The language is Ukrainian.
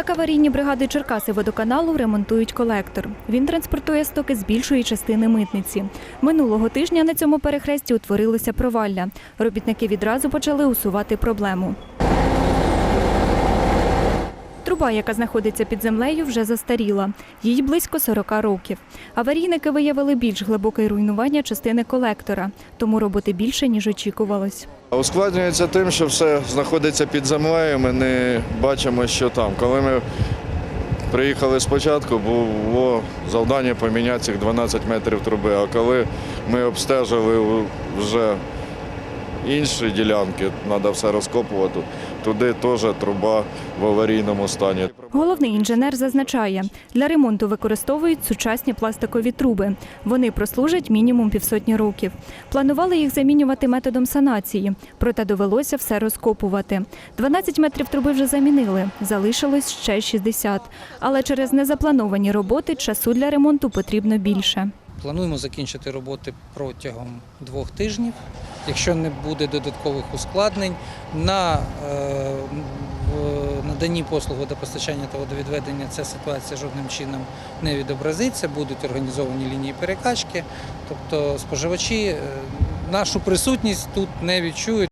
Так аварійні бригади Черкаси водоканалу ремонтують колектор. Він транспортує стоки з більшої частини митниці. Минулого тижня на цьому перехресті утворилося провалля. Робітники відразу почали усувати проблему. Труба, яка знаходиться під землею, вже застаріла. Їй близько 40 років. Аварійники виявили більш глибоке руйнування частини колектора, тому роботи більше, ніж очікувалось. Ускладнюється тим, що все знаходиться під землею, ми не бачимо, що там. Коли ми приїхали спочатку, було завдання поміняти цих 12 метрів труби, а коли ми обстежили вже інші ділянки, треба все розкопувати, туди теж труба в аварійному стані. Головний інженер зазначає, для ремонту використовують сучасні пластикові труби. Вони прослужать мінімум півсотні років. Планували їх замінювати методом санації, проте довелося все розкопувати. 12 метрів труби вже замінили, залишилось ще 60. Але через незаплановані роботи часу для ремонту потрібно більше. Плануємо закінчити роботи протягом двох тижнів. Якщо не буде додаткових ускладнень, на е, наданні послуг водопостачання та водовідведення ця ситуація жодним чином не відобразиться. Будуть організовані лінії перекачки. Тобто споживачі е, нашу присутність тут не відчують.